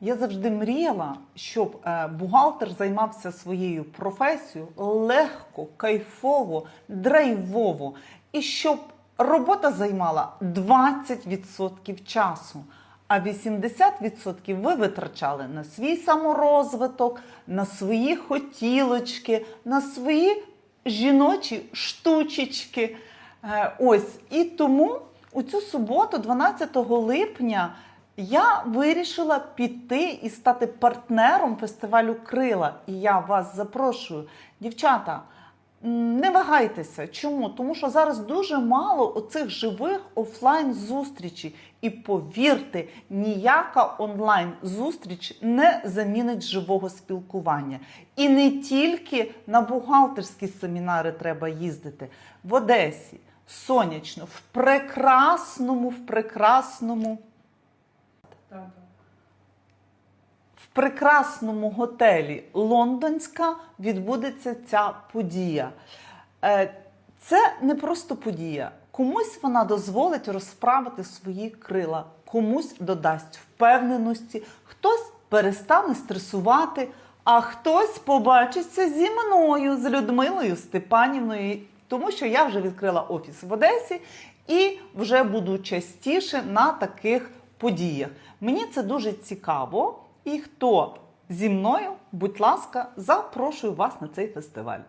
Я завжди мріяла, щоб е, бухгалтер займався своєю професією легко, кайфово, драйвово, і щоб робота займала 20% часу, а 80% ви витрачали на свій саморозвиток, на свої хотілочки, на свої жіночі штучечки. Е, Ось. І тому у цю суботу, 12 липня, я вирішила піти і стати партнером фестивалю Крила. І я вас запрошую, дівчата. Не вагайтеся. Чому? Тому що зараз дуже мало оцих живих офлайн зустрічей. І повірте, ніяка онлайн зустріч не замінить живого спілкування. І не тільки на бухгалтерські семінари треба їздити в Одесі, сонячно, в прекрасному, в прекрасному. В прекрасному готелі Лондонська відбудеться ця подія. Е, Це не просто подія. Комусь вона дозволить розправити свої крила, комусь додасть впевненості, хтось перестане стресувати, а хтось побачиться зі мною, з Людмилою Степанівною, тому що я вже відкрила офіс в Одесі і вже буду частіше на таких подіях. Мені це дуже цікаво. І хто зі мною, будь ласка, запрошую вас на цей фестиваль.